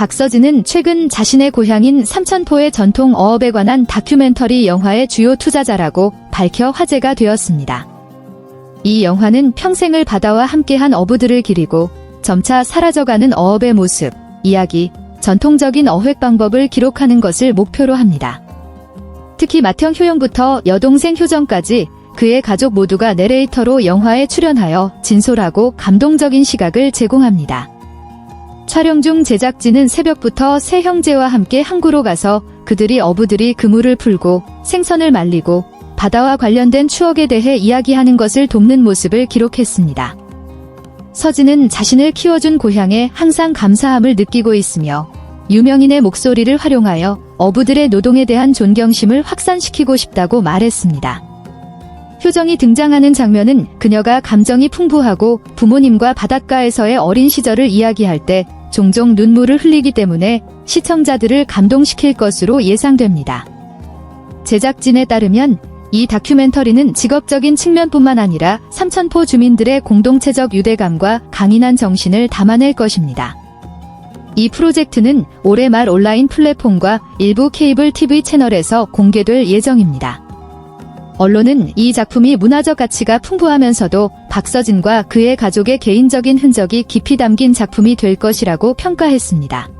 박서진은 최근 자신의 고향인 삼천포의 전통 어업에 관한 다큐멘터리 영화의 주요 투자자라고 밝혀 화제가 되었습니다. 이 영화는 평생을 바다와 함께한 어부들을 기리고 점차 사라져가는 어업의 모습, 이야기, 전통적인 어획 방법을 기록하는 것을 목표로 합니다. 특히 맏형 효영부터 여동생 효정까지 그의 가족 모두가 내레이터로 영화에 출연하여 진솔하고 감동적인 시각을 제공합니다. 촬영 중 제작진은 새벽부터 세 형제와 함께 항구로 가서 그들이 어부들이 그물을 풀고 생선을 말리고 바다와 관련된 추억에 대해 이야기하는 것을 돕는 모습을 기록했습니다. 서진은 자신을 키워준 고향에 항상 감사함을 느끼고 있으며 유명인의 목소리를 활용하여 어부들의 노동에 대한 존경심을 확산시키고 싶다고 말했습니다. 효정이 등장하는 장면은 그녀가 감정이 풍부하고 부모님과 바닷가에서의 어린 시절을 이야기할 때 종종 눈물을 흘리기 때문에 시청자들을 감동시킬 것으로 예상됩니다. 제작진에 따르면 이 다큐멘터리는 직업적인 측면뿐만 아니라 삼천포 주민들의 공동체적 유대감과 강인한 정신을 담아낼 것입니다. 이 프로젝트는 올해 말 온라인 플랫폼과 일부 케이블 TV 채널에서 공개될 예정입니다. 언론은 이 작품이 문화적 가치가 풍부하면서도 박서진과 그의 가족의 개인적인 흔적이 깊이 담긴 작품이 될 것이라고 평가했습니다.